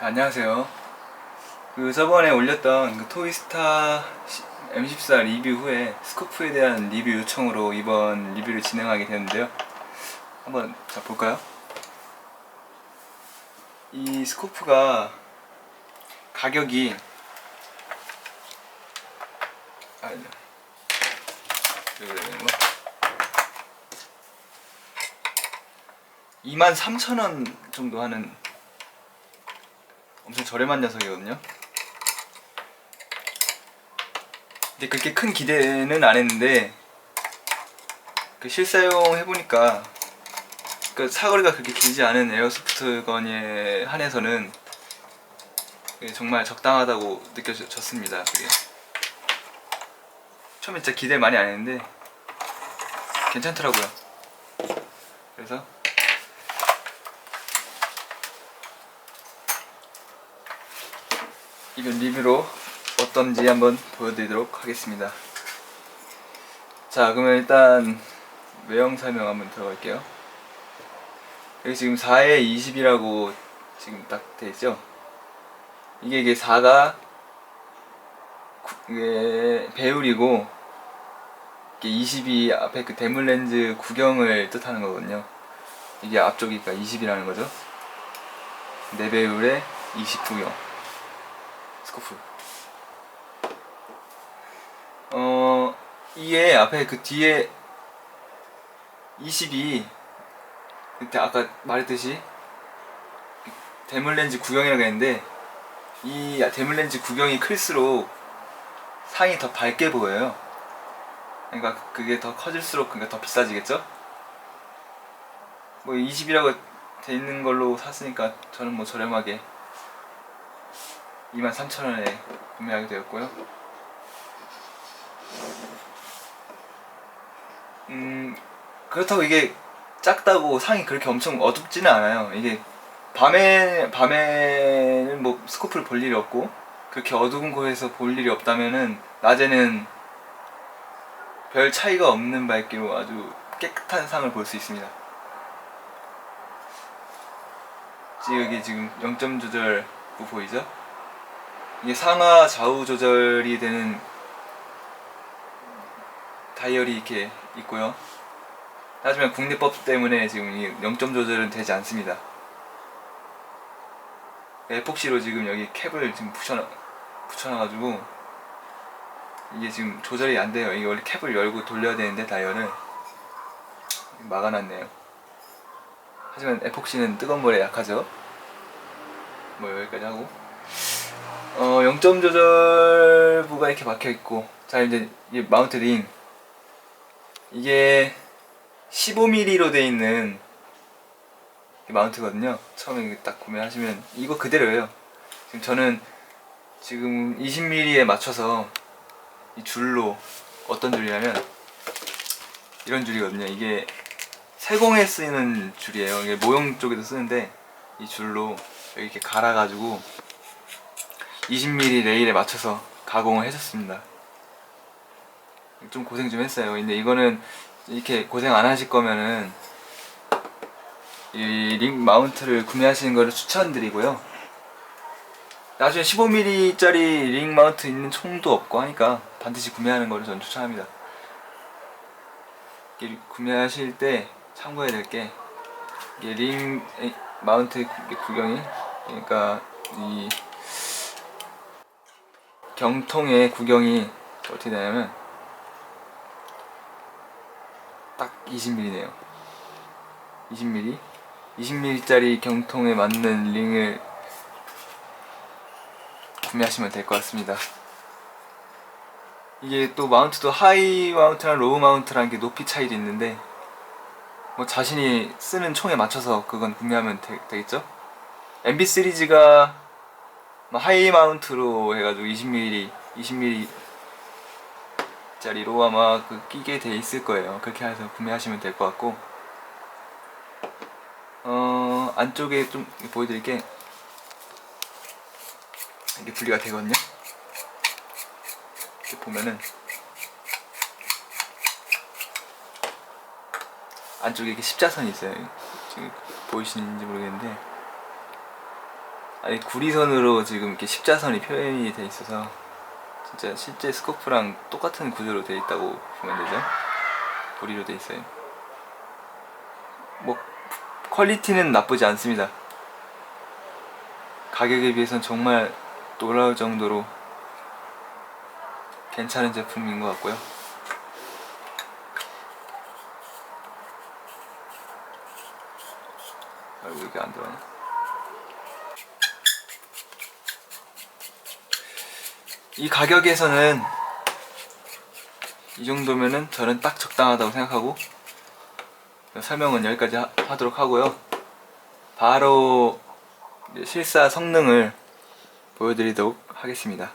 안녕하세요. 그 저번에 올렸던 그 토이스타 M14 리뷰 후에 스코프에 대한 리뷰 요청으로 이번 리뷰를 진행하게 되는데요. 한번 자 볼까요? 이 스코프가 가격이 아, 되는 거? 23,000원 정도 하는 엄청 저렴한 녀석이거든요. 근데 그렇게 큰 기대는 안 했는데 그 실사용 해보니까 그 사거리가 그렇게 길지 않은 에어소프트 건에 한해서는 그게 정말 적당하다고 느껴졌습니다. 그게 처음에 진짜 기대 많이 안 했는데 괜찮더라고요. 그래서 이번 리뷰로 어떤지 한번 보여드리도록 하겠습니다. 자, 그러면 일단 외형 설명 한번 들어갈게요. 여기 지금 4에 20이라고 지금 딱 돼 있죠? 이게 이게 4가 이게 배율이고 이게 20이 앞에 그 대물 렌즈 구경을 뜻하는 거거든요. 이게 앞쪽이니까 20이라는 거죠. 4배율에 20 구경. 스코프. 어, 이게 앞에 그 뒤에 20이 그때 아까 말했듯이 대물렌즈 구경이라고 했는데 이 대물렌즈 구경이 클수록 상이 더 밝게 보여요. 그러니까 그게 더 커질수록 그러니까 더 비싸지겠죠? 뭐 20이라고 돼 있는 걸로 샀으니까 저는 뭐 저렴하게 23,000원에 구매하게 되었고요. 음, 그렇다고 이게 작다고 상이 그렇게 엄청 어둡지는 않아요. 이게 밤에, 밤에는 뭐 스코프를 볼 일이 없고, 그렇게 어두운 곳에서 볼 일이 없다면은, 낮에는 별 차이가 없는 밝기로 아주 깨끗한 상을 볼 수 있습니다. 여기 지금 0점 조절 부 보이죠? 이게 상하 좌우 조절이 되는 다이얼이 이렇게 있고요. 하지만 국내법 때문에 지금 이 0점 조절은 되지 않습니다. 에폭시로 지금 여기 캡을 지금 붙여놔, 붙여놔가지고 이게 지금 조절이 안 돼요. 이게 원래 캡을 열고 돌려야 되는데 다이얼을 막아놨네요. 하지만 에폭시는 뜨거운 물에 약하죠. 뭐 여기까지 하고 어 0점 조절부가 이렇게 막혀 있고 자 이제 이 마운트 링 이게 15mm로 돼 있는 이 마운트거든요. 처음에 딱 구매하시면 이거 그대로예요. 지금 저는 지금 20mm에 맞춰서 이 줄로 어떤 줄이냐면 이런 줄이거든요. 이게 세공에 쓰이는 줄이에요. 이게 모형 쪽에도 쓰는데 이 줄로 이렇게 갈아가지고 20mm 레일에 맞춰서 가공을 해줬습니다. 좀 고생 좀 했어요. 근데 이거는 이렇게 고생 안 하실 거면은 이 링 마운트를 구매하시는 거를 추천드리고요. 나중에 15mm짜리 링 마운트 있는 총도 없고 하니까 반드시 구매하는 거를 저는 추천합니다. 구매하실 때 참고해야 될 게링 에, 마운트 구경이 그러니까 이 경통의 구경이 어떻게 되냐면 딱 20mm네요. 20mm, 20mm짜리 경통에 맞는 링을 구매하시면 될 것 같습니다. 이게 또 마운트도 하이 마운트랑 로우 마운트라는 게 높이 차이도 있는데 뭐 자신이 쓰는 총에 맞춰서 그건 구매하면 되, 되겠죠? MB 시리즈가 뭐 하이 마운트로 해가지고 20mm, 20mm 짜리로 아마 그 끼게 돼 있을 거예요. 그렇게 해서 구매하시면 될 것 같고 어 안쪽에 좀 보여드릴게 이게 분리가 되거든요. 이렇게 보면은 안쪽에 이렇게 십자선이 있어요. 지금 보이시는지 모르겠는데 아니 구리선으로 지금 이렇게 십자선이 표현이 돼 있어서 진짜 실제 스코프랑 똑같은 구조로 돼 있다고 보면 되죠. 구리로 돼 있어요. 뭐 퀄리티는 나쁘지 않습니다. 가격에 비해선 정말 놀라울 정도로 괜찮은 제품인 것 같고요. 아이고 이게 안 들어가네. 이 가격에서는 이 정도면은 저는 딱 적당하다고 생각하고 설명은 여기까지 하, 하도록 하고요. 바로 실사 성능을 보여드리도록 하겠습니다.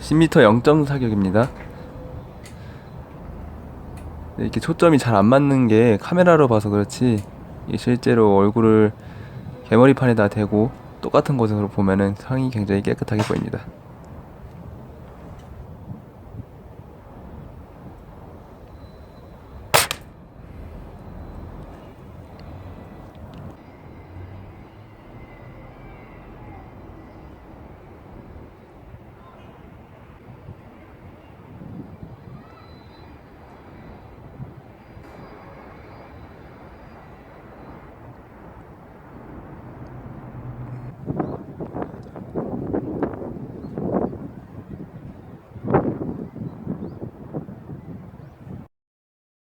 (10m) 0점 사격입니다 네, 이렇게 초점이 잘 안 맞는 게 카메라로 봐서 그렇지 실제로 얼굴을 개머리판에다 대고 똑같은 곳으로 보면은 성이 굉장히 깨끗하게 보입니다